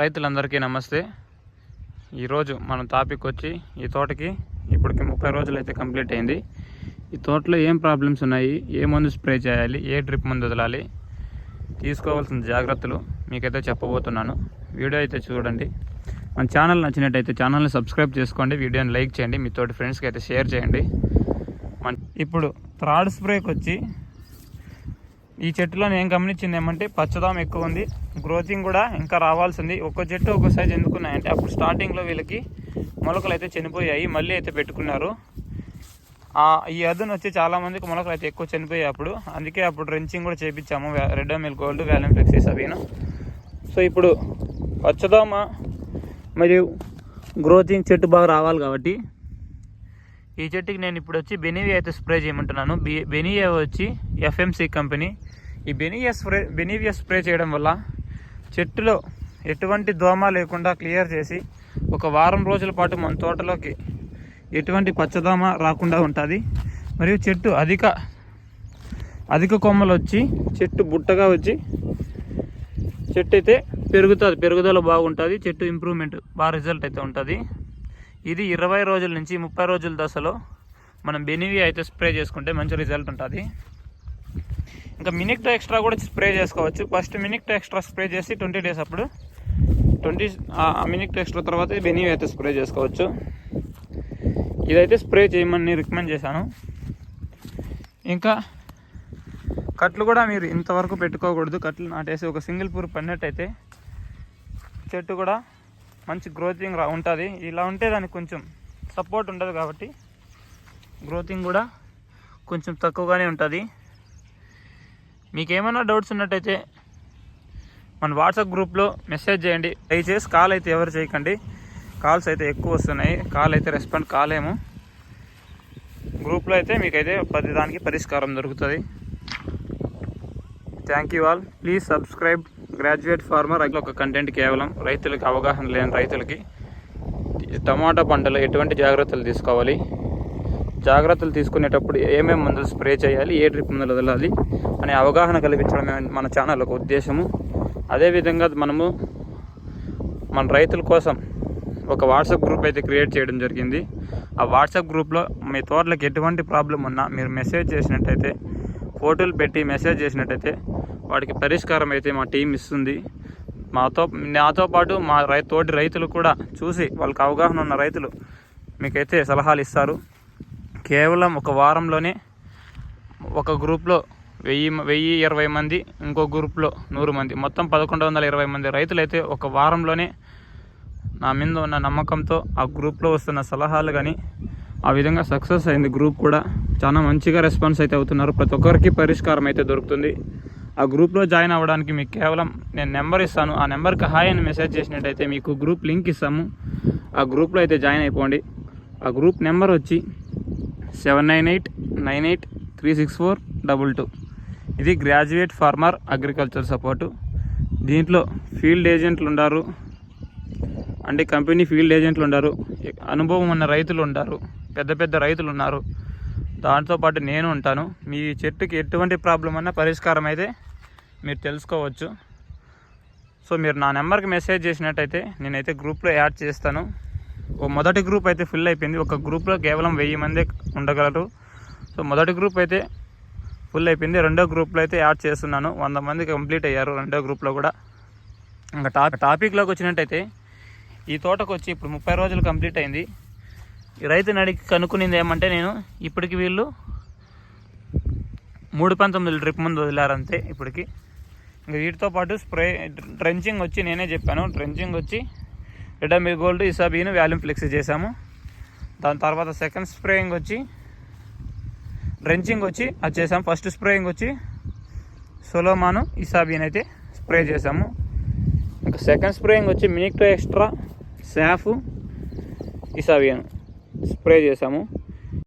రైతులందరికీ నమస్తే. ఈరోజు మనం టాపిక్ వచ్చి ఈ తోటకి ఇప్పటికి ముప్పై రోజులు అయితే కంప్లీట్ అయింది. ఈ తోటలో ఏం ప్రాబ్లమ్స్ ఉన్నాయి? ఏ మందు స్ప్రే చేయాలి? ఏ డ్రిప్ మందు వదలాలి? తీసుకోవాల్సిన జాగ్రత్తలు మీకైతే చెప్పబోతున్నాను. వీడియో అయితే చూడండి. మన ఛానల్ నచ్చినట్టయితే ఛానల్ని సబ్స్క్రైబ్ చేసుకోండి. వీడియోని లైక్ చేయండి. మీ తోటి ఫ్రెండ్స్కి అయితే షేర్ చేయండి. మన ఇప్పుడు థర్డ్ స్ప్రేకి వచ్చి ఈ చెట్టులో నేను గమనించింది ఏమంటే పచ్చదనం ఎక్కువ ఉంది. గ్రోతింగ్ కూడా ఇంకా రావాల్సింది. ఒక్కో చెట్టు ఒక సైజ్ ఎందుకున్నాయంటే అప్పుడు స్టార్టింగ్లో వీళ్ళకి మొలకలు అయితే చనిపోయాయి మళ్ళీ అయితే పెట్టుకున్నారు. ఈ అదును వచ్చి చాలా మందికి మొలకలు అయితే ఎక్కువ చనిపోయాయి అప్పుడు. అందుకే అప్పుడు రెంచింగ్ కూడా చేయించాము red mill gold volume flexis అవిను. సో ఇప్పుడు పచ్చదోమ మరియు గ్రోతింగ్ చెట్టు బాగా రావాలి కాబట్టి ఈ చెట్టుకి నేను ఇప్పుడు వచ్చి బెనివియా అయితే స్ప్రే చేయమంటున్నాను. బి బెనివియా వచ్చి ఎఫ్ఎంసి కంపెనీ ఈ బెనివియా స్ప్రే బెనివియా స్ప్రే చేయడం వల్ల చెట్టులో ఎటువంటి దోమ లేకుండా క్లియర్ చేసి ఒక వారం రోజుల పాటు మన తోటలోకి ఎటువంటి పచ్చదోమ రాకుండా ఉంటుంది. మరియు చెట్టు అధిక అధిక కొమ్మలు వచ్చి చెట్టు బుట్టగా వచ్చి చెట్టు అయితే పెరుగుతుంది పెరుగుదల బాగుంటుంది చెట్టు ఇంప్రూవ్మెంట్ బాగా రిజల్ట్ అయితే ఉంటుంది. ఇది ఇరవై రోజుల నుంచి ముప్పై రోజుల దశలో మనం బెనివి అయితే స్ప్రే చేసుకుంటే మంచి రిజల్ట్ ఉంటుంది. ఇంకా మినిక్టో ఎక్స్ట్రా కూడా స్ప్రే చేసుకోవచ్చు. ఫస్ట్ మినిక్టో ఎక్స్ట్రా స్ప్రే చేసి ట్వంటీ డేస్ అప్పుడు ట్వంటీ మినిక్టో ఎక్స్ట్రా తర్వాత బెనివి అయితే స్ప్రే చేసుకోవచ్చు. ఇదైతే స్ప్రే చేయమని రికమెండ్ చేశాను. ఇంకా కట్లు కూడా మీరు ఇంతవరకు పెట్టుకోకూడదు. కట్లు నాటేసి ఒక సింగిల్ పూర్ పడినట్టయితే చెట్టు కూడా మంచి గ్రోతింగ్ రా ఉంటుంది. ఇలా ఉంటే దానికి కొంచెం సపోర్ట్ ఉండదు కాబట్టి గ్రోతింగ్ కూడా కొంచెం తక్కువగానే ఉంటుంది. మీకేమైనా డౌట్స్ ఉన్నట్టయితే మన వాట్సాప్ గ్రూప్లో మెసేజ్ చేయండి. దయచేసి కాల్ అయితే ఎవరు చేయకండి. కాల్స్ అయితే ఎక్కువ వస్తున్నాయి. కాల్ అయితే రెస్పాండ్ కాలేము. గ్రూప్లో అయితే మీకైతే ప్రతి దానికి పరిష్కారం దొరుకుతుంది. Thank you all please subscribe graduate farmer ఒక కంటెంట్ కేవలం రైతులకి అవగాహన లేని రైతులకి టమాటా పంటలో ఎటువంటి జాగ్రత్తలు తీసుకోవాలి? జాగ్రత్తలు తీసుకునేటప్పుడు ఏమేమి మందులు స్ప్రే చేయాలి ఏ డ్రిప్ మందులు వదలాలి అనే అవగాహన కల్పించడమే మన ఛానల్ ఒక ఉద్దేశము. అదేవిధంగా మనము మన రైతుల కోసం ఒక వాట్సాప్ గ్రూప్ అయితే క్రియేట్ చేయడం జరిగింది. ఆ వాట్సాప్ గ్రూప్లో మీ తోటలకు ఎటువంటి ప్రాబ్లం ఉన్నా మీరు మెసేజ్ చేసినట్టయితే ఫోటోలు పెట్టి మెసేజ్ చేసినట్టయితే వాటికి పరిష్కారం అయితే మా టీం ఇస్తుంది. మాతో నాతో పాటు మా రై తోటి రైతులు కూడా చూసి వాళ్ళకి అవగాహన ఉన్న రైతులు మీకైతే సలహాలు ఇస్తారు. కేవలం ఒక వారంలోనే ఒక గ్రూప్లో వెయ్యి వెయ్యి ఇరవై మంది ఇంకో గ్రూప్లో నూరు మంది. మొత్తం పదకొండు వందల ఇరవై మంది రైతులైతే ఒక వారంలోనే నా మీద ఉన్న నమ్మకంతో ఆ గ్రూప్లో వస్తున్న సలహాలు కానీ ఆ విధంగా సక్సెస్ అయింది గ్రూప్ కూడా. చాలా మంచిగా రెస్పాన్స్ అయితే అవుతున్నారు. ప్రతి ఒక్కరికి పరిష్కారం అయితే దొరుకుతుంది. ఆ గ్రూప్లో జాయిన్ అవ్వడానికి మీకు కేవలం నేను నెంబర్ ఇస్తాను. ఆ నెంబర్కి హాయ్ అని మెసేజ్ చేసినట్టయితే మీకు గ్రూప్ లింక్ ఇస్తాము. ఆ గ్రూప్లో అయితే జాయిన్ అయిపోండి. ఆ గ్రూప్ నెంబర్ వచ్చి seven nine eight nine eight three six four double two. ఇది గ్రాడ్యుయేట్ ఫార్మర్ అగ్రికల్చర్ సపోర్టు. దీంట్లో ఫీల్డ్ ఏజెంట్లు ఉన్నారు అంటే కంపెనీ ఫీల్డ్ ఏజెంట్లు ఉన్నారు అనుభవం ఉన్న రైతులు ఉంటారు పెద్ద పెద్ద రైతులు ఉన్నారు. దాంతోపాటు నేను ఉంటాను. మీ చెట్టుకి ఎటువంటి ప్రాబ్లం అన్నా పరిష్కారం అయితే మీరు తెలుసుకోవచ్చు. సో మీరు నా నెంబర్కి మెసేజ్ చేసినట్టయితే నేనైతే గ్రూప్లో యాడ్ చేస్తాను. మొదటి గ్రూప్ అయితే ఫుల్ అయిపోయింది. ఒక గ్రూప్లో కేవలం వెయ్యి మంది ఉండగలరు. సో మొదటి గ్రూప్ అయితే ఫుల్ అయిపోయింది. రెండో గ్రూప్లో అయితే యాడ్ చేస్తున్నాను. వంద మంది కంప్లీట్ అయ్యారు రెండో గ్రూప్లో కూడా. ఇంకా టాప్ టాపిక్లోకి వచ్చినట్టయితే ఈ తోటకు వచ్చి ఇప్పుడు ముప్పై రోజులు కంప్లీట్ అయింది. ఈ రైతుని అడిగి కనుక్కునింది ఏమంటే నేను ఇప్పటికి వీళ్ళు మూడు పంతొమ్మిది డ్రిప్ ముందు వదిలారంతే ఇప్పటికి. ఇంకా వీటితో పాటు స్ప్రే డ్రెంచింగ్ వచ్చి నేనే చెప్పాను. డ్రెంచింగ్ వచ్చి ఎడమి గోల్డ్ ఇసాబీను వాల్యూమ్ ఫ్లెక్స్ చేసాము దాని తర్వాత సెకండ్ స్ప్రేయింగ్ వచ్చి రెంచింగ్ వచ్చి అది చేసాము ఫస్ట్ స్ప్రేయింగ్ వచ్చి సొలోమాను ఇసాబీన్ అయితే స్ప్రే చేసాము ఇంకా సెకండ్ స్ప్రేయింగ్ వచ్చి మినిక్టో ఎక్స్ట్రా సాఫ్ ఇసాబియన్ స్ప్రే చేసాము